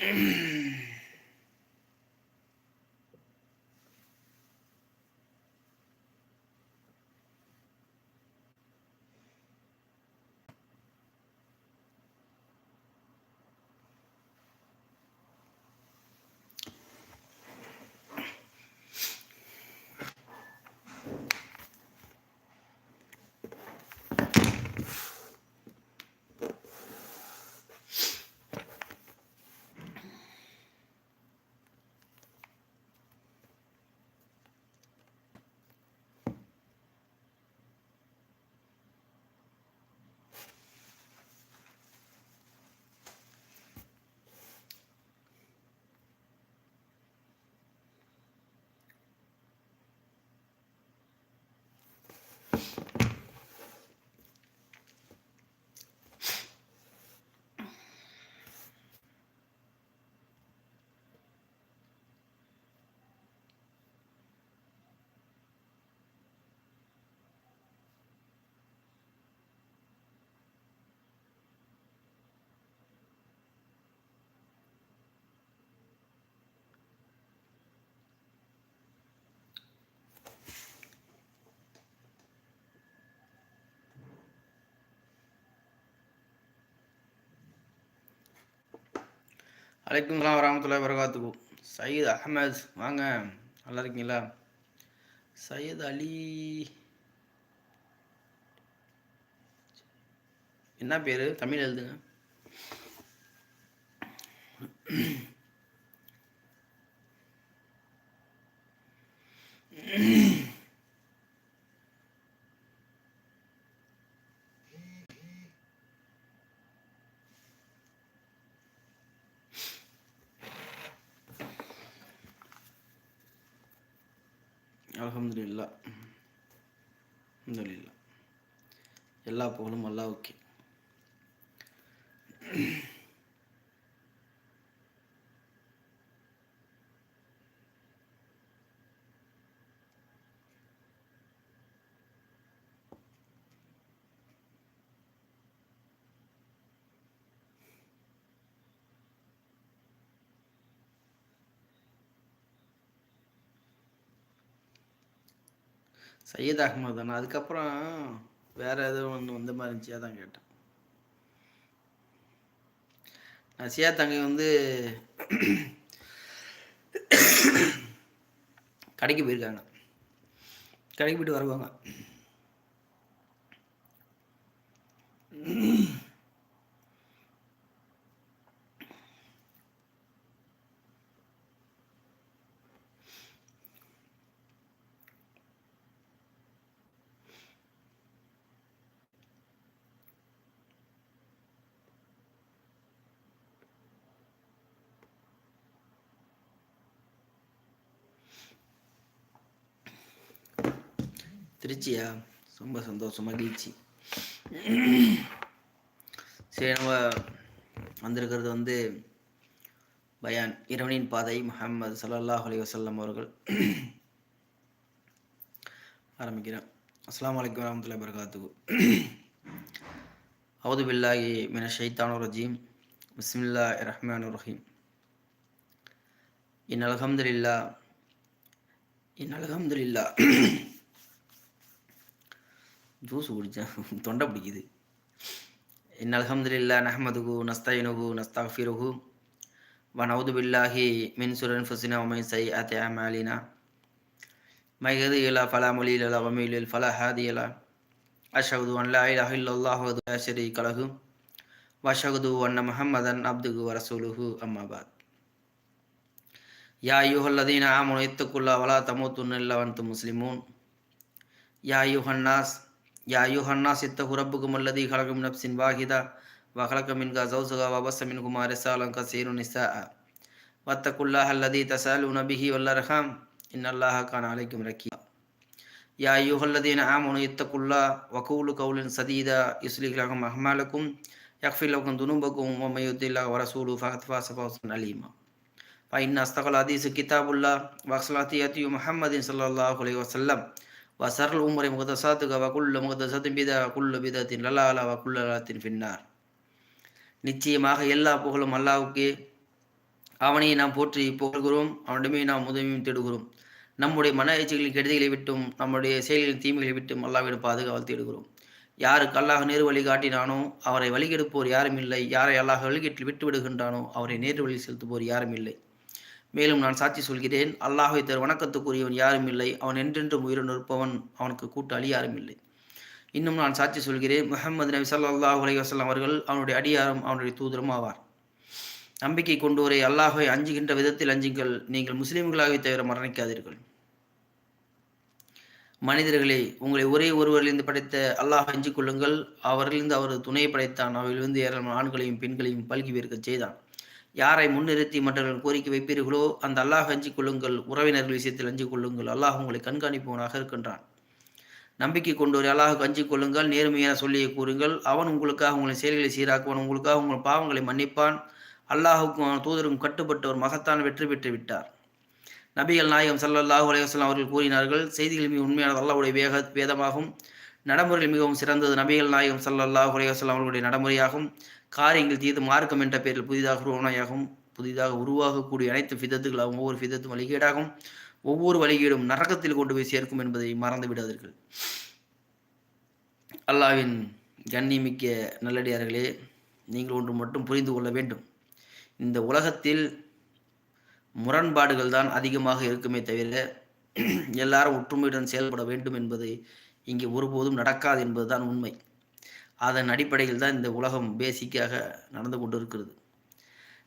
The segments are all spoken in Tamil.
mm அலைக்கும் வரமத்துல வரகாத்துக்கும் சயீத் அஹமத் வாங்க. நல்லா இருக்கீங்களா? சையத் அலி. என்ன பேர்? தமிழ் எழுதுங்க அலமதுல்லா அலமதுல்லா எல்லா புகழும் அல்லாவுக்கே சையத் அகமது தானே அதுக்கப்புறம் வேற எதுவும் ஒன்று வந்த மாதிரி இருந்துச்சு அதான் கேட்டேன். சியா தங்கை வந்து கடைக்கு போயிருக்காங்க. கடைக்கு போயிட்டு வருவாங்க. திருச்சியா ரொம்ப சந்தோஷம் மகிழ்ச்சி சரி நம்ம வந்திருக்கிறது வந்து பயான் இரவனின் பாதை முகமது சல்லாஹ் அலி வசல்லம் அவர்கள். ஆரம்பிக்கிறேன். அஸ்லாம் வலைக்கம் வரமத்துல வரகாத்து அவுது பில்லாஹி மின ஷைத்தானு ரஜீம். பிஸ்மில்லா ரஹ்மான் ரஹீம். இன் அலகம்துல்லா இன் அலகம்துல்லா ஜூஸ் குடித்தேன் தொண்டை பிடிக்குது. இன் அலமதுல்லா நஹமதுகு நஸ்தாயினுகு நஸ்தாஃபிருகு வனவுது பில்லாஹி மின் சுரன் ஃபுசினா உமை சை அத்தே அமாலினா. மைகது இலா ஃபலா மொழியில் இலா வமீலில் ஃபலா ஹாதி இலா அஷகுது அன் லா இலாஹ இல்லல்லாஹு வது ஷரி கலகு வஷகுது அன்ன முஹம்மதன் அப்துகு வரசூலுஹு அம்மாபாத் யா ஐயுஹல்லதீன ஆமனு இத்துக்குல்லா வலா தமூத்துன் இல்லா வன்து முஸ்லிமூன். யா யூஹன்னாஸ் يا أيها الناس اتقوا ربكم الذي خلق من نفس واحدة وخلق منها زوجها وبث منهما رسالا كثيرا نساء. واتقوا الله الذي تسألون به والأرحام. إن الله كان عليكم رقيبا. يا أيها الذين آمنوا اتقوا الله وقولوا قولا سديدا يصلح لكم أعمالكم يغفر لكم ذنوبكم ومن يطع الله ورسوله فقد فاز فوزا عليما فإن أصدق الحديث كتاب الله وأحسن الهدي محمد صلى الله عليه وسلم. வசரல் உமுறை முகதசாத்துக வகுள்ள முகதசத்தின் பிதா குள்ள பிதத்தின் லலாலா வகுள்ள லத்தின் பின்னார் நிச்சயமாக எல்லா புகழும் அல்லாவுக்கு அவனை நாம் போற்றி புகழ்கிறோம். அவனிடமே நாம் உதவியும் தேடுகிறோம். நம்முடைய மன எச்சைகளின் கெடுதிகளை விட்டும் நம்முடைய செயல்களின் தீமைகளை விட்டும் அல்லாவிடம் பாதுகாவல் தேடுகிறோம். யாருக்கு அல்லாஹ் நேரு வழி காட்டினானோ அவரை வழிகெடுப்போர் யாரும் இல்லை. யாரை அல்லாஹ் வழிகேட்டில் விட்டு விடுகின்றானோ அவரை நேரு வழி செலுத்துவோர் யாரும் இல்லை. மேலும் நான் சாட்சி சொல்கிறேன் அல்லாஹை தர் வணக்கத்துக்குரியவன் யாரும் இல்லை அவன் என்றென்றும் உயிரிழந்து இருப்பவன் அவனுக்கு கூட்டாளி யாரும் இல்லை. இன்னும் நான் சாட்சி சொல்கிறேன் முகமது நபி சல்லாஹூ அலி வஸல்லம் அவர்கள் அவனுடைய அடியாரும் அவனுடைய தூதரும் ஆவார். நம்பிக்கை கொண்டோரை அல்லாஹை அஞ்சுகின்ற விதத்தில் அஞ்சுங்கள் நீங்கள் முஸ்லீம்களாகவே தவிர மரணிக்காதீர்கள். மனிதர்களே உங்களை ஒரே ஒருவரிலிருந்து படைத்த அல்லாஹ் அஞ்சு கொள்ளுங்கள். அவரிலிருந்து அவரது துணையை படைத்தான். அவரிலிருந்து ஏராளமான ஆண்களையும் பெண்களையும் பல்கி பெருக்கச் செய்தான். யாரை முன்னிறுத்தி மற்றவர்கள் கோரிக்கை வைப்பீர்களோ அந்த அல்லாஹ் அஞ்சு கொள்ளுங்கள் உறவினர்கள் விஷயத்தில் அஞ்சு கொள்ளுங்கள். அல்லாஹ் உங்களை கண்காணிப்பவனாக இருக்கின்றான். நம்பிக்கை கொண்டோர் அல்லாஹுக்கு அஞ்சு கொள்ளுங்கள் நேர்மையான சொல்லியை கூறுங்கள். அவன் உங்களுக்காக உங்களை செயல்களை சீராக்குவான் உங்களுக்காக உங்கள் பாவங்களை மன்னிப்பான். அல்லாஹுக்கும் அவன் தூதருக்கும் கட்டுப்பட்டவர் மகத்தான் வெற்றி பெற்று விட்டார். நபிகள் நாயகம் ஸல்லல்லாஹு அலைஹி அவர்கள் கூறினார்கள் செய்திகள் மிக உண்மையானது அல்லாஹ்வுடைய வேக வேதமாகும். நடைமுறையில் மிகவும் சிறந்தது நபிகள் நாயகம் ஸல்லல்லாஹு அலைஹி அவர்களுடைய நடைமுறையாகும். காரியங்கள் தீது மார்க்கம் என்ற பெயரில் புதிதாக உருவானையாகும் புதிதாக உருவாகக்கூடிய அனைத்து விதத்துகளாகவும் ஒவ்வொரு விதத்தும் வழிகேடாகும். ஒவ்வொரு வழிகேடும் நரகத்தில் கொண்டு போய் சேர்க்கும் என்பதை மறந்து விடாதீர்கள். அல்லாவின் கண்ணிமிக்க நல்லடியார்களே நீங்கள் ஒன்று மட்டும் புரிந்து கொள்ள வேண்டும். இந்த உலகத்தில் முரண்பாடுகள் தான் அதிகமாக இருக்குமே தவிர எல்லாரும் ஒற்றுமையுடன் செயல்பட வேண்டும் என்பது இங்கே ஒருபோதும் நடக்காது என்பதுதான் உண்மை. அதன் அடிப்படையில் தான் இந்த உலகம் பேசிக்காக நடந்து கொண்டு இருக்கிறது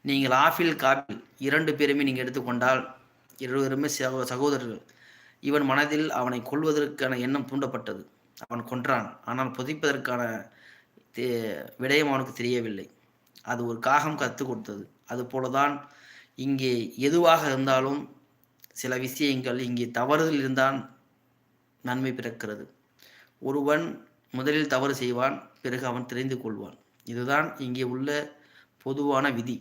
நீங்கள் ஆஃபில் காப்பில் இரண்டு பேருமே நீங்கள் எடுத்துக்கொண்டால் இருவருமே சகோ சகோதரர்கள். இவன் மனதில் அவனை கொல்வதற்கான எண்ணம் தூண்டப்பட்டது. அவன் கொன்றான். ஆனால் புதைப்பதற்கான தே- விடயம் அவனுக்கு தெரியவில்லை. அது ஒரு காகம் கற்றுக் கொடுத்தது. அதுபோலதான் இங்கே எதுவாக இருந்தாலும் சில விஷயங்கள் இங்கே தவறுதல் இருந்தால் நன்மை பிறக்கிறது. ஒருவன் முதலில் தவறு செய்வான் பிறகு அவன் தெரிந்து கொள்வான். இதுதான் இங்கே உள்ள பொதுவான விதி.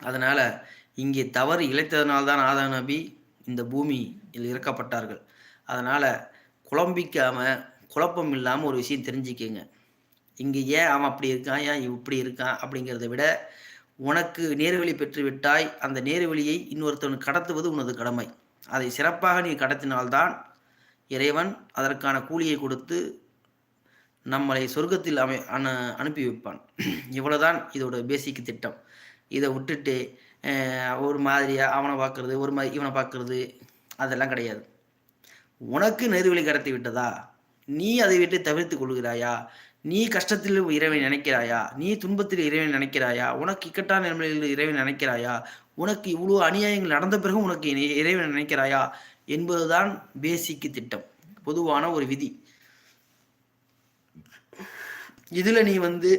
அதனால் இங்கே தவறு இழைத்ததனால்தான் ஆதா நபி இந்த பூமியில் இறக்கப்பட்டார்கள். அதனால் குழம்பிக்காமல் குழப்பம் இல்லாமல் ஒரு விஷயம் தெரிஞ்சுக்கங்க. இங்கே ஏன் அவன் அப்படி இருக்கான்? ஏன் இப்படி இருக்கான்? அப்படிங்கிறத விட உனக்கு நேர்வழி பெற்று விட்டாய் அந்த நேர்வழியை இன்னொருத்தவன் கடத்துவது உனது கடமை. அதை சிறப்பாக நீ கடத்தினால்தான் இறைவன் அதற்கான கூலியை கொடுத்து நம்மளை சொர்க்கத்தில் அமை அனு அனுப்பி வைப்பான். இவ்வளோதான் இதோட பேசிக் திட்டம். இதை விட்டுட்டு ஒரு மாதிரியா அவனை பார்க்கறது ஒரு மாதிரி இவனை பார்க்கறது அதெல்லாம் கிடையாது. உனக்கு நெருவழி கடத்தி விட்டதா? நீ அதை விட்டு தவிர்த்து கொள்கிறாயா? நீ கஷ்டத்தில் இறைவனை நினைக்கிறாயா? நீ துன்பத்தில் இறைவனை நினைக்கிறாயா? உனக்கு இக்கட்டான நிலைமையில் இறைவனை நினைக்கிறாயா? உனக்கு இவ்வளோ அநியாயங்கள் நடந்த பிறகு உனக்கு இறைவன் இறைவனை நினைக்கிறாயா? என்பதுதான் பேசிக்கு திட்டம். பொதுவான ஒரு விதி. இதுல நீ வந்து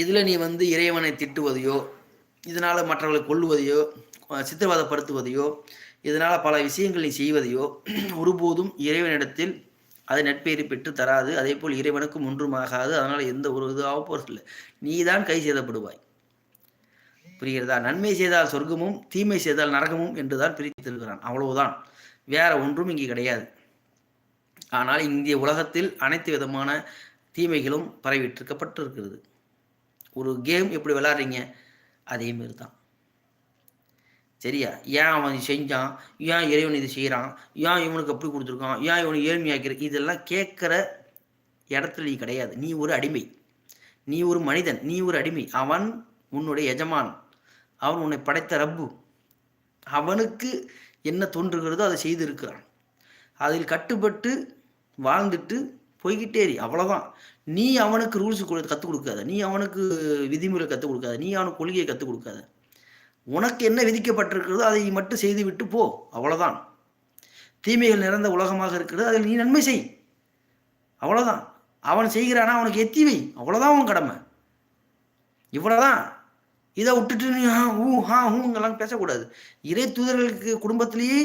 இதுல நீ வந்து இறைவனை திட்டுவதையோ இதனால மற்றவர்களை கொள்ளுவதையோ அஹ் இதனால பல விஷயங்கள் நீ செய்வதையோ ஒருபோதும் இறைவனிடத்தில் அது நட்பேறு பெற்று தராது. அதே போல் இறைவனுக்கும் ஒன்றுமாகாது. அதனால எந்த ஒரு இதுவாக போறதில்லை நீ தான் கை செய்தப்படுவாய் புரிகிறதா? நன்மை செய்தால் சொர்க்கமும் தீமை செய்தால் நரகமும் என்றுதான் பிரித்திருக்கிறான் அவ்வளவுதான். வேற ஒன்றும் இங்கே கிடையாது. ஆனால் இந்திய உலகத்தில் அனைத்து விதமான தீமைகளும் பரவிட்டிருக்கப்பட்டிருக்கிறது. ஒரு கேம் எப்படி விளாட்றீங்க அதேமாரி தான் சரியா? ஏன் அவன் செஞ்சான்? ஏன் இறைவன் இது செய்கிறான் ஏன் இவனுக்கு அப்படி கொடுத்துருக்கான்? ஏன் இவனை ஏழ்மையாக்கிற? இதெல்லாம் கேட்குற இடத்துல நீ கிடையாது. நீ ஒரு அடிமை. நீ ஒரு மனிதன். நீ ஒரு அடிமை. அவன் உன்னுடைய எஜமான். அவன் உன்னை படைத்த ரப்பு. அவனுக்கு என்ன தோன்றுகிறதோ அதை செய்திருக்கிறான். அதில் கட்டுப்பட்டு வாழ்ந்துட்டு போய்கிட்டே இரு. அவ்வளோதான் நீ அவனுக்கு ரூல்ஸ் கற்றுக் கொடுக்காத. நீ அவனுக்கு விதிமுறை கற்றுக் கொடுக்காத. நீ அவனுக்கு கொள்கையை கற்றுக் கொடுக்காத. உனக்கு என்ன விதிக்கப்பட்டிருக்கிறதோ அதை மட்டும் செய்து விட்டு போ. அவ்வளோதான் தீமைகள் நிறைந்த உலகமாக இருக்கிறது. அதில் நீ நன்மை செய். அவ்வளோதான் அவன் செய்கிறானா அவனுக்கு எத்தி வை. அவ்வளோதான் அவன் கடமை. இவ்வளோதான் இதை விட்டுட்டு நீ ஹா ஊ ஹா ஹூங்கெல்லாம் பேசக்கூடாது. இறை தூதர்களுக்கு குடும்பத்திலேயே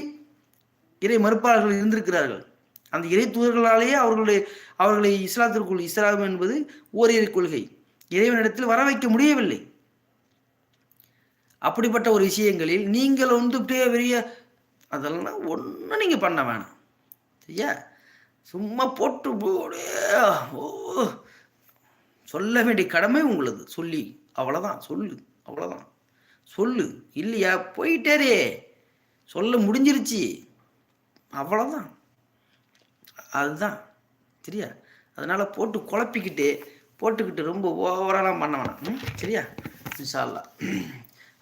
இறை மறுப்பாளர்கள் இருந்திருக்கிறார்கள். அந்த இறை தூதர்களாலேயே அவர்களுடைய அவர்களை இஸ்லாத்திற்குள் இஸ்லாம் என்பது ஓரிரு கொள்கை. இறைவனிடத்தில் வர வைக்க முடியவில்லை. அப்படிப்பட்ட ஒரு விஷயங்களில் நீங்கள் வந்து அப்படியே பெரிய அதெல்லாம் ஒன்றும் நீங்கள் பண்ண வேணாம். சரியா? சும்மா போட்டு போடே ஓ சொல்ல வேண்டிய கடமை உங்களது. சொல்லி அவ்வளோதான் சொல்லு அவ்வளோதான் சொல்லு இல்லையா? போயிட்டாரே சொல்ல முடிஞ்சிருச்சு. அவ்வளோதான் அதுதான். சரியா? அதனால் போட்டு குழப்பிக்கிட்டு போட்டுக்கிட்டு ரொம்ப ஓவராலாம் பண்ண வேணாம். ம்? சரியா? இன்ஷால்லா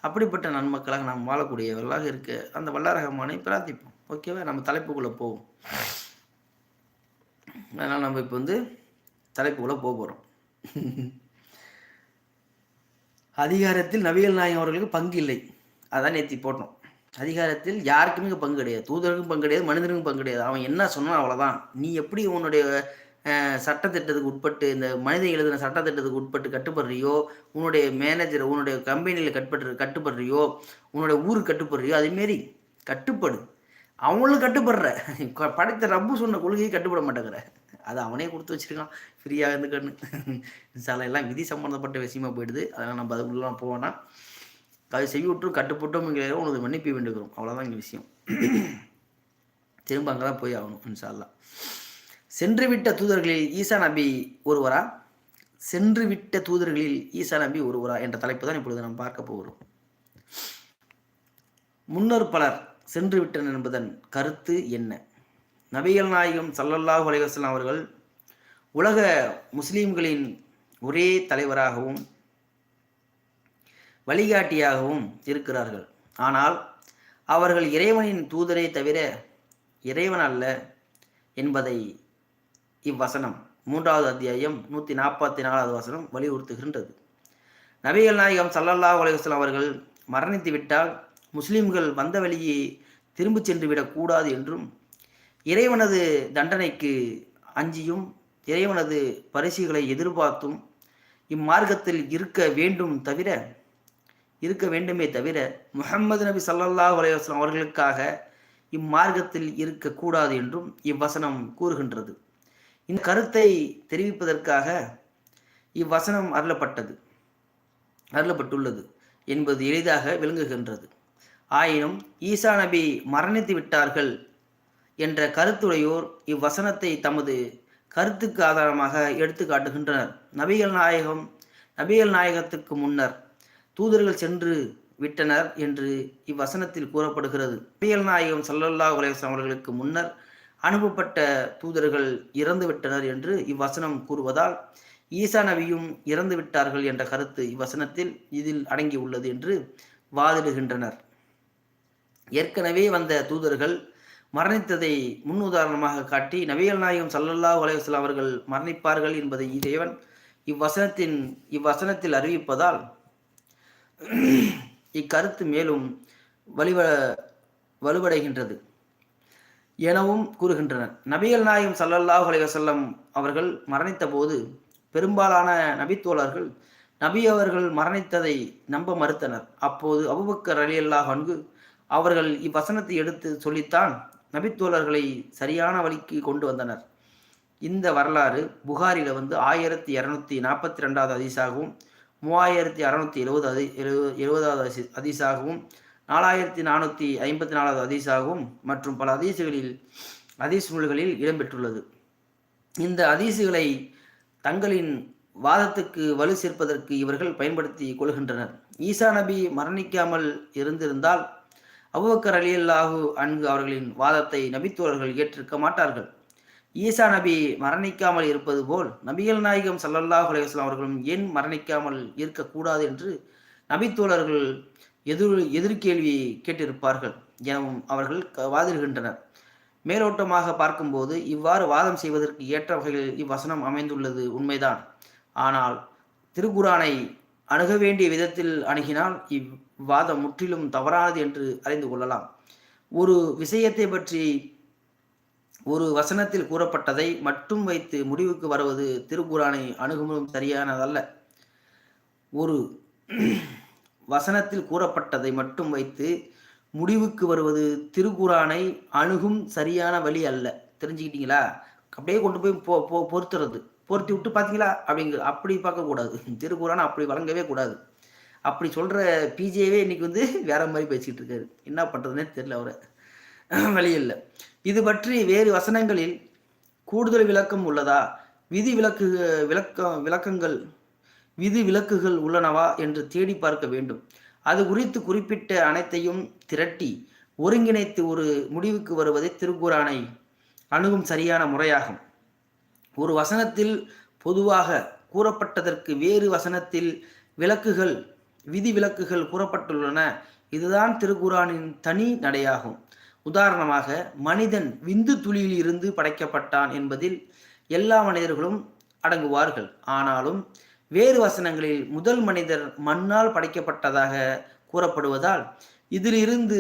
அப்படிப்பட்ட நன்மக்களாக நாம் வாழக்கூடியவர்களாக இருக்க அந்த வல்லாரகமானை பிரார்த்திப்போம். ஓகேவா நம்ம தலைப்புக்குள்ளே போவோம். அதனால் நம்ம இப்போ வந்து தலைப்புக்குள்ளே போக போகிறோம் அதிகாரத்தில் நவியல் நாயகம் அவர்களுக்கு பங்கு இல்லை. அதான் நேற்றி போட்டோம். அதிகாரத்தில் யாருக்குமே பங்கு கிடையாது. தூதருக்கும் பங்கு கிடையாது மனிதனுக்கும் பங்கு கிடையாது. அவன் என்ன சொன்னான் அவ்வளோதான் நீ எப்படி உன்னுடைய சட்டத்திட்டத்துக்கு உட்பட்டு இந்த மனித எழுதின சட்டத்திட்டத்துக்கு உட்பட்டு கட்டுப்படுறியோ உன்னுடைய மேனேஜர் உன்னுடைய கம்பெனியில் கட்டுப்பட்டு கட்டுப்படுறியோ உன்னுடைய ஊருக்கு கட்டுப்படுறியோ அதேமாரி கட்டுப்படு. அவங்களும் கட்டுப்படுற. படைத்த ரப்பு சொன்ன கொள்கையை கட்டுப்பட மாட்டேங்கிற. அது அவனே கொடுத்து வச்சிருக்கான். ஃப்ரீயாக இருந்துக்கன்னு. சில எல்லாம் விதி சம்மந்தப்பட்ட விஷயமா போயிடுது. அதனால் நம்ம அதுக்குள்ளலாம் போவோன்னா அது செய்யுற்றும் கட்டுப்பட்டோம்ங்கிற உனது மன்னிப்பு வேண்டுகிறோம். அவ்வளோதான் இங்கே விஷயம். திரும்ப அங்கே தான் போய் ஆகணும் இன்ஷால்லா சென்று விட்ட தூதர்களில் ஈசா நபி ஒருவரா? சென்று விட்ட தூதர்களில் ஈசா நபி ஒருவரா என்ற தலைப்பு தான் இப்பொழுது நாம் பார்க்க போகிறோம். முன்னர் பலர் சென்று விட்டனர் என்பதன் கருத்து என்ன? நபிகள் நாயகம் சல்லல்லாஹ் அலைவாஸ்லாம் அவர்கள் உலக முஸ்லீம்களின் ஒரே தலைவராகவும் வழிகாட்டியாகவும் இருக்கிறார்கள். ஆனால் அவர்கள் இறைவனின் தூதரே தவிர இறைவன் அல்ல என்பதை இவ்வசனம் மூன்றாவது அத்தியாயம் நூற்றி நாற்பத்தி நாலாவது வசனம் வலியுறுத்துகின்றது. நபிகள் நாயகம் சல்லல்லா அலைஹி அவர்கள் மரணித்து விட்டால் முஸ்லிம்கள் வந்த வழியே திரும்பிச் சென்று விடக்கூடாது என்றும் இறைவனது தண்டனைக்கு அஞ்சியும் இறைவனது பரிசுகளை எதிர்பார்த்தும் இம்மார்க்கத்தில் இருக்க வேண்டும் தவிர இருக்க வேண்டுமே தவிர முகமது நபி சல்லாஹ் அலைஹி அவர்களுக்காக இம்மார்க்கத்தில் இருக்கக்கூடாது என்றும் இவ்வசனம் கூறுகின்றது. இந்த கருத்தை தெரிவிப்பதற்காக இவ்வசனம் அருளப்பட்டது அருளப்பட்டுள்ளது என்பது எளிதாக விளங்குகின்றது. ஆயினும் ஈசா நபி மரணித்து விட்டார்கள் என்ற கருத்துடையோர் இவ்வசனத்தை தமது கருத்துக்கு ஆதாரமாக எடுத்து காட்டுகின்றனர் நபிகள் நாயகம் நபிகள் நாயகத்துக்கு முன்னர் தூதர்கள் சென்று விட்டனர் என்று இவ்வசனத்தில் கூறப்படுகிறது. பியல் நாயகம் சல்லல்லா உலேசம் அவர்களுக்கு முன்னர் அனுப்பப்பட்ட தூதர்கள் இறந்து விட்டனர் என்று இவ்வசனம் கூறுவதால் ஈசா நபியும் இறந்து விட்டார்கள் என்ற கருத்து இவ்வசனத்தில் இதில் அடங்கியுள்ளது என்று வாதிடுகின்றனர். ஏற்கனவே வந்த தூதர்கள் மரணித்ததை முன்னுதாரணமாக காட்டி நபிகள் நாயகம் சல்லல்லா அலைஹி அவர்கள் மரணிப்பார்கள் என்பதை இறைவன் இவ்வசனத்தின் இவ்வசனத்தில் அறிவிப்பதால் இக்கருத்து மேலும் வலிவ வலுவடைகின்றது எனவும் கூறுகின்றனர். நபிகள் நாயகம் சல்லல்லாஹ் அலைஹி அவர்கள் மரணித்த போது பெரும்பாலான நபித்தோழர்கள் நபி அவர்கள் மரணித்ததை நம்ப மறுத்தனர். அப்போது அபுபக்கர் அலி அல்லாஹ் அன்கு அவர்கள் இவ்வசனத்தை எடுத்து சொல்லித்தான் நபித்தோழர்களை சரியான வழிக்கு கொண்டு வந்தனர். இந்த வரலாறு புகாரில வந்து ஆயிரத்தி இரநூத்தி நாற்பத்தி ரெண்டாவது அதிசாகவும் மூவாயிரத்தி அறநூற்றி எழுபது அதி எழு எழுபதாவது அதி அதிசாகவும் நாலாயிரத்தி நானூற்றி ஐம்பத்தி நாலாவது அதிசாகவும் மற்றும் பல அதிசுகளில் அதிஸ் நூல்களில் இடம்பெற்றுள்ளது. இந்த அதிசுகளை தங்களின் வாதத்துக்கு வலு சேர்ப்பதற்கு இவர்கள் பயன்படுத்தி கொள்கின்றனர். ஈசா நபி மரணிக்காமல் இருந்திருந்தால் அபுபக்கர் அலி அல்லாஹு அன்கு அவர்களின் வாதத்தை நபித்தோழர்கள் ஏற்றிருக்க மாட்டார்கள். ஈசா நபி மரணிக்காமல் இருப்பது போல் நபிகள் நாயகம் ஸல்லல்லாஹு அலைஹி அவர்களும் ஏன் மரணிக்காமல் இருக்கக்கூடாது என்று நபித்தோழர்கள் எதிர் எதிர்கேள்வி கேட்டிருப்பார்கள் எனவும் அவர்கள் வாதிடுகின்றனர். மேலோட்டமாக பார்க்கும்போது இவ்வாறு வாதம் செய்வதற்கு ஏற்ற வகையில் இவ்வசனம் அமைந்துள்ளது உண்மைதான். ஆனால் திருக்குரானை அணுக வேண்டிய விதத்தில் அணுகினால் இவ்வாதம் முற்றிலும் தவறானது என்று அறிந்து கொள்ளலாம். ஒரு விஷயத்தை பற்றி ஒரு வசனத்தில் கூறப்பட்டதை மட்டும் வைத்து முடிவுக்கு வருவது திருக்குரானை அணுகுமும் சரியானதல்ல. ஒரு வசனத்தில் கூறப்பட்டதை மட்டும் வைத்து முடிவுக்கு வருவது திருக்குரானை அணுகும் சரியான வழி அல்ல. தெரிஞ்சுக்கிட்டீங்களா? அப்படியே கொண்டு போய் போ போ பொறுத்துறது. பொருத்தி விட்டு பார்த்தீங்களா அப்படிங்கிற அப்படி பார்க்கக்கூடாது திருக்குறானை அப்படி வழங்கவே கூடாது. அப்படி சொல்கிற பிஜேவே இன்னைக்கு வந்து வேற மாதிரி பேசிக்கிட்டு இருக்காரு. என்ன பண்ணுறதுனே தெரியல அவரை. வழி இல்லை இது பற்றி வேறு வசனங்களில் கூடுதல் விளக்கம் உள்ளதா? விதி விளக்கு விளக்கம் விளக்கங்கள் விதி விளக்குகள் உள்ளனவா என்று தேடி பார்க்க வேண்டும். அது குறித்து குறிப்பிட்ட அனைத்தையும் திரட்டி ஒருங்கிணைத்து ஒரு முடிவுக்கு வருவதே திருக்குறானை அணுகும் சரியான முறையாகும். ஒரு வசனத்தில் பொதுவாக கூறப்பட்டதற்கு வேறு வசனத்தில் விளக்குகள் விதி விலக்குகள் கூறப்பட்டுள்ளன. இதுதான் திருக்குறானின் தனி நடையாகும். உதாரணமாக மனிதன் விந்து துளியில் இருந்து படைக்கப்பட்டான் என்பதில் எல்லா மனிதர்களும் அடங்குவார்கள். ஆனாலும் வேறு வசனங்களில் முதல் மனிதர் மண்ணால் படைக்கப்பட்டதாக கூறப்படுவதால் இதிலிருந்து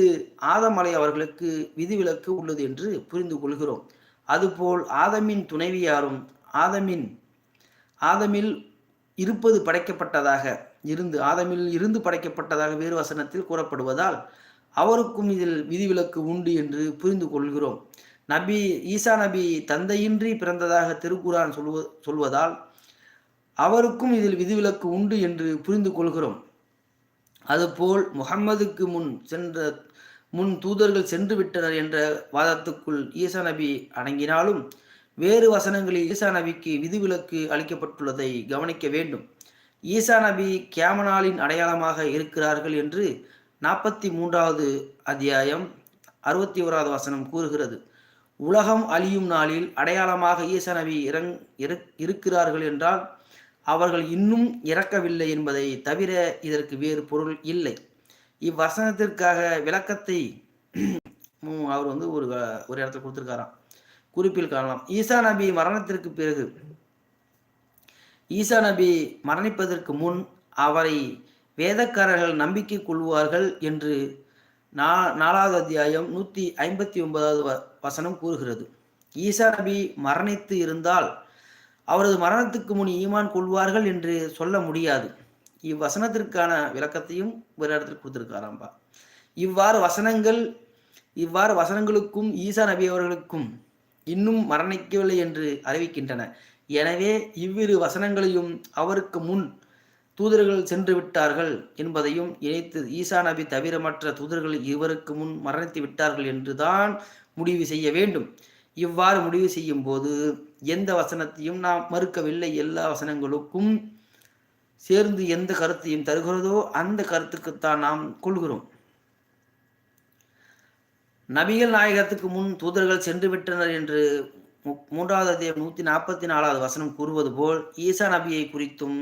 ஆதமலை அவர்களுக்கு விதிவிலக்கு உள்ளது என்று புரிந்து கொள்கிறோம். அதுபோல் ஆதமின் துணைவியாரும் ஆதமின் ஆதமில் இருப்பது படைக்கப்பட்டதாக இருந்து ஆதமில் இருந்து படைக்கப்பட்டதாக வேறு வசனத்தில் கூறப்படுவதால் அவருக்கும் இதில் விதிவிலக்கு உண்டு என்று புரிந்து கொள்கிறோம். நபி ஈசா நபி தந்தையின்றி பிறந்ததாக திருக்குரான் சொல்வ சொல்வதால் அவருக்கும் இதில் விதிவிலக்கு உண்டு என்று புரிந்து கொள்கிறோம். அதுபோல் முகம்மதுக்கு முன் சென்ற முன் தூதர்கள் சென்று விட்டனர் என்ற வாதத்துக்குள் ஈசா நபி அடங்கினாலும் வேறு வசனங்களில் ஈசா நபிக்கு விதிவிலக்கு அளிக்கப்பட்டுள்ளதை கவனிக்க வேண்டும். ஈசா நபி கேமனாலின் அடையாளமாக இருக்கிறார்கள் என்று நாற்பத்தி மூன்றாவது அத்தியாயம் அறுபத்தி ஓராவது வசனம் கூறுகிறது. உலகம் அழியும் நாளில் அடையாளமாக ஈசா நபி இறங் இருக்கிறார்கள் என்றால் அவர்கள் இன்னும் இறக்கவில்லை என்பதை தவிர இதற்கு வேறு பொருள் இல்லை. இவ்வசனத்திற்காக விளக்கத்தை அவர் வந்து ஒரு ஒரு இடத்துல கொடுத்துருக்காராம். குறிப்பில் காணலாம். ஈசா நபி மரணத்திற்கு பிறகு ஈசா நபி மரணிப்பதற்கு முன் அவரை வேதக்காரர்கள் நம்பிக்கை கொள்வார்கள் என்று நா நாலாவது அத்தியாயம் நூற்றி ஐம்பத்தி ஒன்பதாவது வசனம் கூறுகிறது. ஈசா நபி மரணித்து இருந்தால் அவரது மரணத்துக்கு முன் ஈமான் கொள்வார்கள் என்று சொல்ல முடியாது. இவ்வசனத்திற்கான விளக்கத்தையும் ஒரு இடத்தில் கொடுத்துருக்காராம்பா. இவ்வாறு வசனங்கள் இவ்வாறு வசனங்களுக்கும் ஈசா நபி அவர்களுக்கும் இன்னும் மரணிக்கவில்லை என்று அறிவிக்கின்றன. எனவே இவ்விரு வசனங்களையும் அவருக்கு முன் தூதர்கள் சென்று விட்டார்கள் என்பதையும் இணைத்து ஈசா நபி தவிர மற்ற தூதர்கள் இவருக்கு முன் மரணித்து விட்டார்கள் என்றுதான் முடிவு செய்ய வேண்டும். இவ்வாறு முடிவு செய்யும் போது எந்த வசனத்தையும் நாம் மறுக்கவில்லை. எல்லா வசனங்களுக்கும் சேர்ந்து எந்த கருத்தையும் தருகிறதோ அந்த கருத்துக்குத்தான் நாம் கொள்கிறோம். நபிகள் நாயகத்துக்கு முன் தூதர்கள் சென்று விட்டனர் என்று மூன்றாவது அத்தியாயம் நூற்றி நாற்பத்தி நாலாவது வசனம் கூறுவது போல் ஈசா நபியை குறித்தும்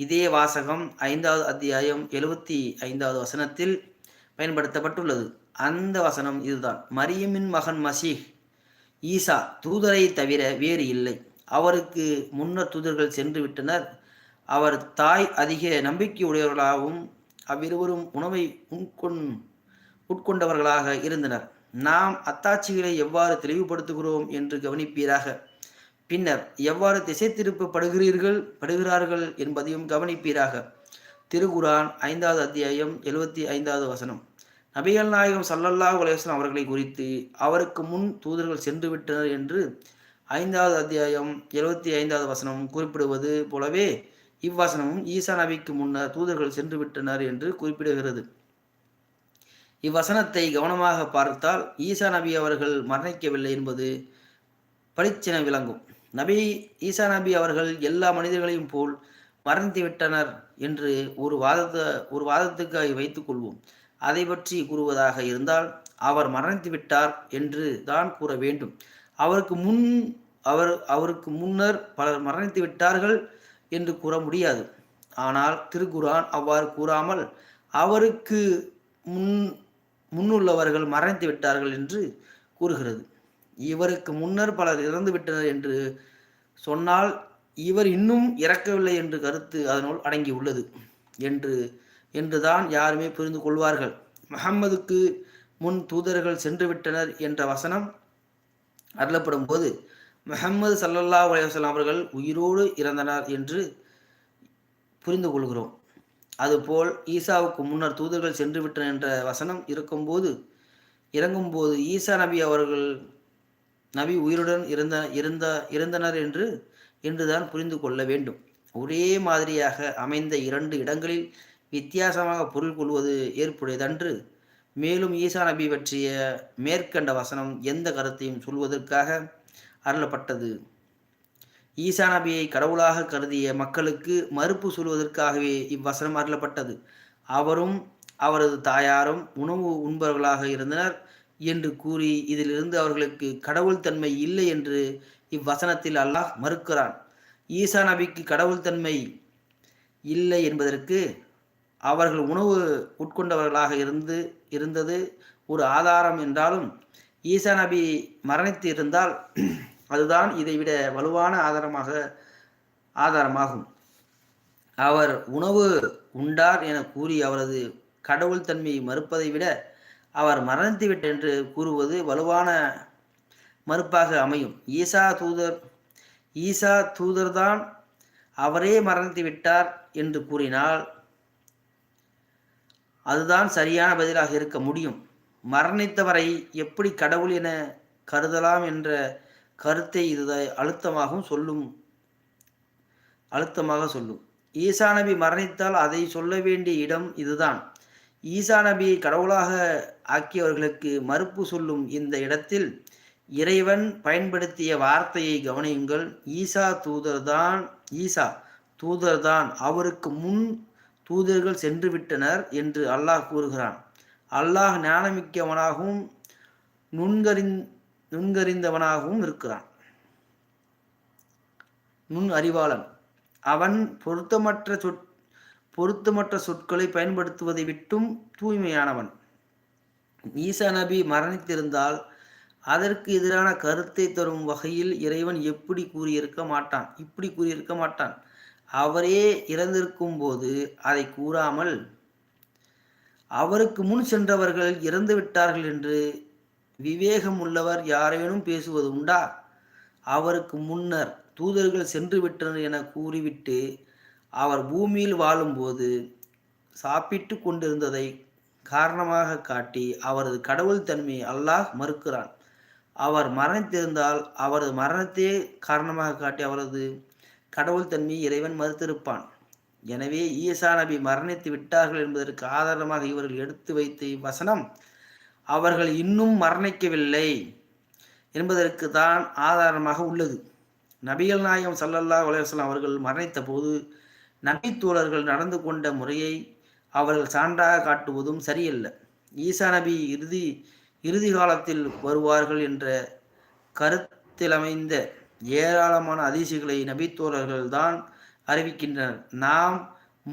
இதே வாசகம் ஐந்தாவது அத்தியாயம் எழுபத்தி ஐந்தாவது வசனத்தில் பயன்படுத்தப்பட்டுள்ளது. அந்த வசனம் இதுதான். மரியமின் மகன் மசீஹ் ஈசா தூதரை தவிர வேறு இல்லை. அவருக்கு முன்னர் தூதர்கள் சென்று விட்டனர். அவர் தாய் அதிக நம்பிக்கையுடையவர்களாகவும் அவ்விருவரும் உணவை உட்கொண் உட்கொண்டவர்களாக இருந்தனர். நாம் அத்தாட்சிகளை எவ்வாறு தெளிவுபடுத்துகிறோம் என்று கவனிப்பீராக. பின்னர் எவ்வாறு திசை திருப்பப்படுகிறீர்கள் படுகிறார்கள் என்பதையும் கவனிப்பீராக. திருகுரான் ஐந்தாவது அத்தியாயம் எழுபத்தி ஐந்தாவது வசனம். நபிகள் நாயகம் சல்லல்லா உலேசன் அவர்களை குறித்து அவருக்கு முன் தூதர்கள் சென்று விட்டனர் என்று ஐந்தாவது அத்தியாயம் எழுபத்தி ஐந்தாவது வசனம் குறிப்பிடுவது போலவே இவ்வசனமும் ஈசா நபிக்கு முன்னர் தூதர்கள் சென்று விட்டனர் என்று குறிப்பிடுகிறது. இவ்வசனத்தை கவனமாக பார்த்தால் ஈசா நபி அவர்கள் மரணிக்கவில்லை என்பது பளிச்சென விளங்கும். நபி ஈசா நபி அவர்கள் எல்லா மனிதர்களையும் போல் மறந்து விட்டனர் என்று ஒரு வாதத்தை ஒரு வாதத்துக்கு வைத்துக் கொள்வோம். அதை பற்றி கூறுவதாக இருந்தால் அவர் மரணித்து விட்டார் என்று தான் கூற வேண்டும். அவருக்கு முன் அவர் அவருக்கு முன்னர் பலர் மரணித்து விட்டார்கள் என்று கூற முடியாது. ஆனால் திருக்குரான் அவ்வாறு கூறாமல் அவருக்கு முன் முன்னுள்ளவர்கள் மறைந்து விட்டார்கள் என்று கூறுகிறது. இவருக்கு முன்னர் பலர் இறந்து விட்டனர் என்று சொன்னால் இவர் இன்னும் இறக்கவில்லை என்று கருத்து அதனுள் அடங்கியுள்ளது என்று என்றுதான் யாருமே புரிந்து கொள்வார்கள். முகம்மதுக்கு முன் தூதர்கள் சென்று விட்டனர் என்ற வசனம் அருளப்படும் போது முகம்மது சல்லல்லா அலையம் அவர்கள் உயிரோடு இறந்தனர் என்று புரிந்து கொள்கிறோம். அதுபோல் ஈசாவுக்கு முன்னர் தூதர்கள் சென்று விட்டனர் என்ற வசனம் இருக்கும்போது இறங்கும்போது ஈசா நபி அவர்கள் நபி உயிருடன் இருந்த இருந்த இருந்தனர் என்று என்றுதான் புரிந்து கொள்ள வேண்டும். ஒரே மாதிரியாக அமைந்த இரண்டு இடங்களில் வித்தியாசமாக பொருள் கொள்வது ஏற்புடையதன்று. மேலும் ஈசா நபி பற்றிய மேற்கண்ட வசனம் எந்த கருத்தையும் சொல்வதற்காக அருளப்பட்டது. ஈசா நபியை கடவுளாக கருதிய மக்களுக்கு மறுப்பு சொல்வதற்காகவே இவ்வசனம் அருளப்பட்டது. அவரும் அவரது தாயாரும் உணவு உண்பவர்களாக இருந்தனர். என்று கூறி இதிலிருந்து அவர்களுக்கு கடவுள் தன்மை இல்லை என்று இவ்வசனத்தில் அல்லாஹ் மறுக்கிறான். ஈசா நபிக்கு கடவுள் தன்மை இல்லை என்பதற்கு அவர்கள் உணவு உட்கொண்டவர்களாக இருந்து இருந்தது ஒரு ஆதாரம் என்றாலும் ஈசா நபி மரணித்து இருந்தால் அதுதான் இதைவிட வலுவான ஆதாரமாக ஆதாரமாகும். அவர் உணவு உண்டார் என கூறி அவரது கடவுள் தன்மையை மறுப்பதை விட அவர் மரணித்துவிட்டு என்று கூறுவது வலுவான மறுப்பாக அமையும். ஈசா தூதர் ஈசா தூதர்தான் அவரே மரணித்து விட்டார் என்று கூறினால் அதுதான் சரியான பதிலாக இருக்க முடியும். மரணித்தவரை எப்படி கடவுள் என கருதலாம் என்ற கருத்தை இது அழுத்தமாகவும் சொல்லும் அழுத்தமாக சொல்லும். ஈசா நபி மரணித்தால் அதை சொல்ல வேண்டிய இடம் இதுதான். ஈசா நபியை கடவுளாக ஆக்கியவர்களுக்கு மறுப்பு சொல்லும் இந்த இடத்தில் இறைவன் பயன்படுத்திய வார்த்தையை கவனியுங்கள். ஈசா தூதர்தான் ஈசா தூதர்தான். அவருக்கு முன் தூதர்கள் சென்று விட்டனர் என்று அல்லாஹ் கூறுகிறான். அல்லாஹ் ஞானமிக்கவனாகவும் நுண்கறிந் நுண்கறிந்தவனாகவும் இருக்கிறான். நுண் அறிவாளன். அவன் பொருத்தமற்ற சொற் பொருத்தமற்ற சொற்களை பயன்படுத்துவதை விட்டும் தூய்மையானவன். ஈசா நபி மரணித்திருந்தால் அதற்கு எதிரான கருத்தை தரும் வகையில் இறைவன் எப்படி கூறியிருக்க மாட்டான்? இப்படி கூறியிருக்க மாட்டான். அவரே இறந்திருக்கும் போது அதை கூறாமல் அவருக்கு முன் சென்றவர்கள் இறந்து விட்டார்கள் என்று விவேகம் உள்ளவர் யாரேனும் பேசுவது உண்டா? அவருக்கு முன்னர் தூதர்கள் சென்று விட்டனர் என கூறிவிட்டு அவர் பூமியில் வாழும்போது சாப்பிட்டு கொண்டிருந்ததை காரணமாக காட்டி அவரது கடவுள் தன்மையை அல்லாஹ் மறுக்கிறான். அவர் மரணித்திருந்தால் அவரது மரணத்தையே காரணமாக காட்டி அவரது கடவுள் தன்மையை இறைவன் மறுத்திருப்பான். எனவே ஈசா நபி மரணித்து விட்டார்கள் என்பதற்கு ஆதாரமாக இவர்கள் எடுத்து வைத்த வசனம் அவர்கள் இன்னும் மரணிக்கவில்லை என்பதற்கு தான் ஆதாரமாக உள்ளது. நபிகள் நாயகம் சல்லல்லா அலையம் அவர்கள் மரணித்த போது நபித்தோழர்கள் நடந்து கொண்ட முறையை அவர்கள் சான்றாக காட்டுவதும் சரியல்ல. ஈசா நபி இறுதி இறுதி காலத்தில் வருவார்கள் என்ற கருத்திலமைந்த ஏராளமான அதிர்ச்சிகளை நபித்தோழர்கள் தான் அறிவிக்கின்றனர். நாம்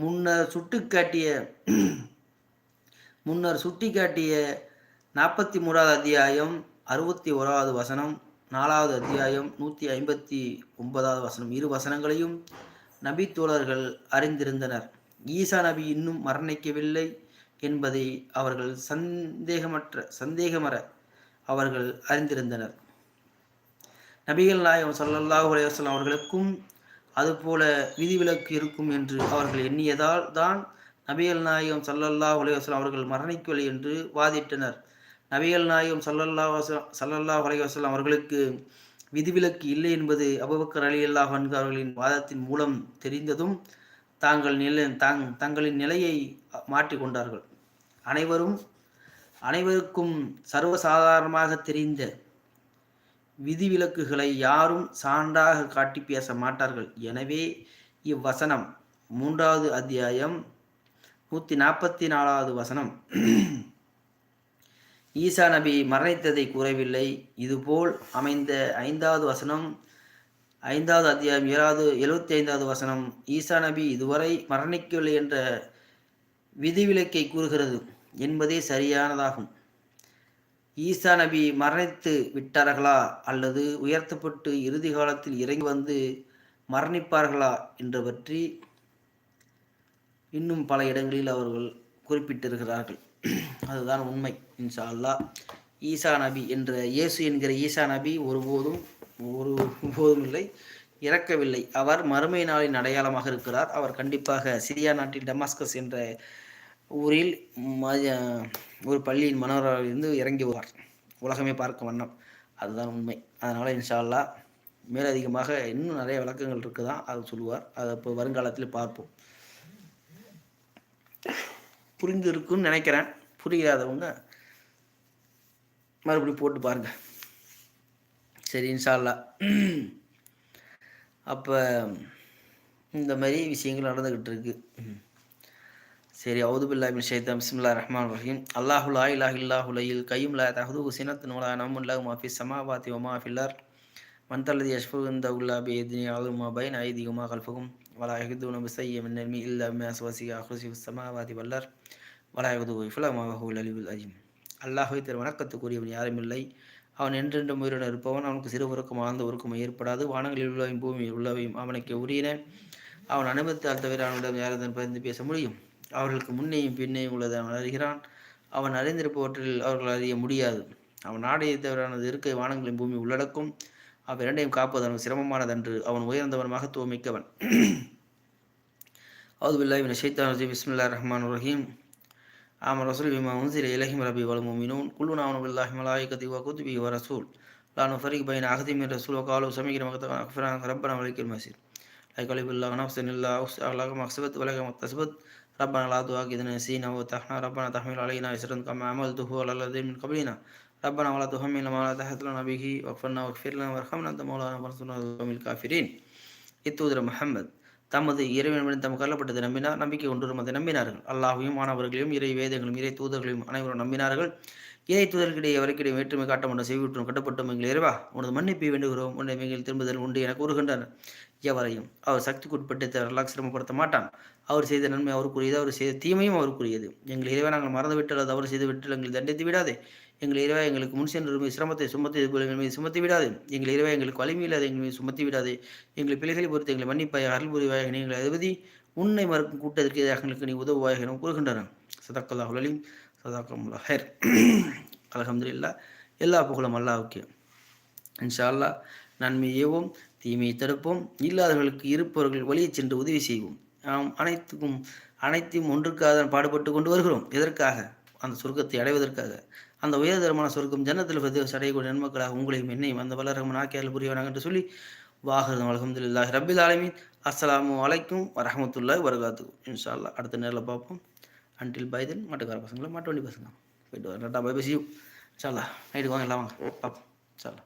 முன்னர் சுட்டிக்காட்டிய முன்னர் சுட்டிக்காட்டிய நாற்பத்தி மூணாவது அத்தியாயம் அறுபத்தி ஓராவது வசனம் நாலாவது அத்தியாயம் நூற்றி ஐம்பத்தி ஒன்பதாவது வசனம். இரு வசனங்களையும் நபி தோழர்கள் அறிந்திருந்தனர். ஈசா நபி இன்னும் மரணிக்கவில்லை என்பதை அவர்கள் சந்தேகமற்ற சந்தேகமற அவர்கள் அறிந்திருந்தனர். நபிகள் நாயகம் சல்லல்லாஹு அலையம் அவர்களுக்கும் அதுபோல விதிவிலக்கு இருக்கும் என்று அவர்கள் எண்ணியதால் தான் நபிகள் நாயகம் சல்லல்லாஹ் உலகம் அவர்கள் மரணிக்கவில்லை என்று வாதிட்டனர். நபிகள் நாயகம் சல்லல்லா சல்லல்லாஹ் உலகம் அவர்களுக்கு விதிவிலக்கு இல்லை என்பது அபுபக்கர் அலி அல்லாஹ் அவர்களின் வாதத்தின் மூலம் தெரிந்ததும் தாங்கள் நிலை தாங் தங்களின் நிலையை மாற்றிக்கொண்டார்கள் அனைவரும் அனைவருக்கும் சர்வசாதாரணமாக தெரிந்த விதிவிலக்குகளை யாரும் சான்றாக காட்டி பேச மாட்டார்கள். எனவே இவ்வசனம் மூன்றாவது அத்தியாயம் நூற்றி நாற்பத்தி நாலாவது வசனம். ஈசா நபி மரணித்ததை கூறவில்லை. இதுபோல் அமைந்த ஐந்தாவது வசனம் ஐந்தாவது அத்தியாயம் ஏழாவது எழுபத்தி ஐந்தாவது வசனம் ஈசா நபி இதுவரை மரணிக்கவில்லை என்ற விதிவிலக்கை கூறுகிறது என்பதே சரியானதாகும். ஈசா நபி மரணித்து விட்டார்களா அல்லது உயர்த்தப்பட்டு இறுதி காலத்தில் இறங்கி வந்து மரணிப்பார்களா என்று பற்றி இன்னும் பல இடங்களில் அவர்கள் குறிப்பிட்டிருக்கிறார்கள். அதுதான் உண்மை இன்ஷா அல்லா ஈசா நபி என்ற இயேசு என்கிற ஈசா நபி ஒருபோதும் ஒரு போதும் இல்லை இறக்கவில்லை. அவர் மறுமை நாளின் அடையாளமாக இருக்கிறார். அவர் கண்டிப்பாக சிரியா நாட்டில் டமாஸ்கஸ் என்ற ஊரில் ஒரு பள்ளியின் இருந்து இறங்கி வருவார் உலகமே பார்க்க வண்ணம். அதுதான் உண்மை. அதனால் இன்ஷால்லா மேலதிகமாக இன்னும் நிறைய விளக்கங்கள் இருக்குதான் அது சொல்லுவார். அதை இப்போ வருங்காலத்தில் பார்ப்போம். புரிஞ்சிருக்குன்னு நினைக்கிறேன். புரியாதவங்க மறுபடியும் போட்டு பாருங்க. சரி இன்ஷால்லா அப்போ இந்த மாதிரி விஷயங்கள் நடந்துக்கிட்டு இருக்கு. சரி அவுதுபில்லா பில்லா மின் பிஸ்மில்லா ரஹ்மான் ரஹீம். அல்லாஹுலா லா இலாஹ கையும் லா தஹது சினத்து நூலா நமுல்லா மாஃபி சமாவாத்தி ஒமா ஃபில்லார் மந்தல்லதி யஷ்ஃபு இந்த உல்லா பி இத்னி அலுமா பைன் ஐதிகுமா கல்ஃபுகும் வலா யஹ்துன பிஸைய மின் நல்மி இல்லா மின் அஸ்வசி அஹ்ருசி சமாவாத்தி வல்லர் வலா யஹ்து இஃபலமா வஹுல் அலிவுல் அல்லாஹை திரு வணக்கத்துக்குரியவன் யாரும் இல்லை. அவன் என்றென்றும் உயிருடன் இருப்பவன். அவனுக்கு சிறு உறக்கம் ஆழ்ந்த உறக்கம் ஏற்படாது. வானங்களில் உள்ளவையும் பூமியில் உள்ளவையும் அவனுக்கு உரியன. அவன் அனுமதித்தால் தவிர அவனிடம் யாரும் பகிர்ந்து பேச முடியும். அவர்களுக்கு முன்னேயும் பின்னேயும் உள்ளதை அவன் அறிகிறான். அவன் அறிந்திருப்பவற்றில் அவர்கள் அறிய முடியாது. அவன் நாடையை தவிரானது இருக்கை வானங்களின் பூமி உள்ளடக்கும். அவ்விரண்டையும் காப்பது அவன் சிரமமானதன்று அவன் உயர்ந்தவனமாக தூமிக்கவன் அவுதுபில்லாஹி ஷைத்தான் ரஜி பிஸ்மில்லா ரஹ்மான் ரஹீம். ஆம ரசூல் விமா உன்சில இலஹிம் ரபி வளமும் முமினூன். குல்லு நாவன் பில்லாஹி மலாய்கதி வ குதுபி வ ரசூல். லானு ஃபரிக் பைன் அகதிமின் ரசூல். காலு சமீகிர மகத்தான் அக்ஃபரான் ரப்பன வலிக்கில் மசீர் லைக் அலிபுல்லாஹ் நஃப்சன் இல்லா உஸ் அலக மக்சபத் வலக மக்தசபத் ரப்பன லா துவா கிதன சீனா ஓ தஹ்னா. ரப்பன தஹ்மில் அலைனா இஸ்ரன் கம அமல் துஹு அலல்லதீன் மின் ربنا ولا تحملنا ما لا تحت لنا به واغفرنا واغفر لنا وارحمنا أنت مولانا فانصرنا على القوم الكافرين இத்தூதர் முஹம்மது தமது இறைவனிடம் தமக்கு கல்லப்பட்டதை நம்பினார் நம்பிக்கை கொண்டு அதை நம்பினார்கள் அல்லாஹையும் மாணவர்களையும் இறை வேதங்களையும் இறை தூதர்களையும் அனைவரும் நம்பினார்கள் இறை தூதர்களிடையே அவருக்கிடையே வேற்றுமை காட்ட மாட்டோம் செய்விட்டும் கட்டப்பட்டோம் எங்கள் இறைவா உனது மன்னிப்பை வேண்டுகிறோம் உன்னை நீங்கள் திரும்புதல் உண்டு என கூறுகின்றனர் எவரையும் அவர் சக்திக்குட்பட்டு அல்லாஹ் சிரமப்படுத்த மாட்டான் அவர் செய்த நன்மை அவருக்குரியது அவர் செய்த தீமையும் அவருக்குரியது எங்கள் இறைவா நாங்கள் மறந்துவிட்டு அல்லது அவர் செய்து விட்டு எங்களை தண்டித்து விடாதே எங்கள் இறைவா எங்களுக்கு முன் சென்று சிரமத்தை சுமத்தி எங்கள் மீது சுமத்தி விடாது. எங்கள் இறைவா எங்களுக்கு வலிமையில்லாத எங்கள் மீது சுமத்தி விடாது. எங்கள் பிள்ளைகளை பொறுத்து எங்களை மன்னிப்பாய் அருள் புரிவாய் எங்கள் அதிபதி உன்னை மறுக்கும் கூட்டத்திற்கு எங்களுக்கு நீ உதவுவாய் என கூறுகின்றன. சதாக்கல்லா ஹுலலிம் சதாக்கமுல்லா ஹேர் அலமதுல்லா எல்லா புகழும் அல்லாவுக்கு இன்ஷா அல்லா நன்மையேவோம் தீமையை தடுப்போம் இல்லாதவர்களுக்கு இருப்பவர்கள் வழியை சென்று உதவி செய்வோம். நாம் அனைத்துக்கும் அனைத்தையும் ஒன்றுக்காக பாடுபட்டு கொண்டு வருகிறோம். எதற்காக? அந்த சொர்க்கத்தை அடைவதற்காக. அந்த உயர்தரமான சொர்க்கம் ஜன்னத்தில் பிரதேச அடையக்கூடிய நன்மக்களாக உங்களையும் என்னையும் அந்த வளரகம் நாக்கியால் புரியவனாக என்று சொல்லி வாகரம் அலமதுல்லாஹ் ரபில் ஆலமின். அஸ்லாம் வலைக்கும் வரமத்துல்லாய் வரகாத்து இன்ஷா அல்லா அடுத்த நேரில் பார்ப்போம். அன்டில் பைதன் மாட்டுக்கார பசங்களை மாட்டு வண்டி பசங்க போயிட்டு வரேன். பை பசியும். சாலா நைட்டுக்கு வாங்க எல்லாம் வாங்க. பார்ப்போம். சாலா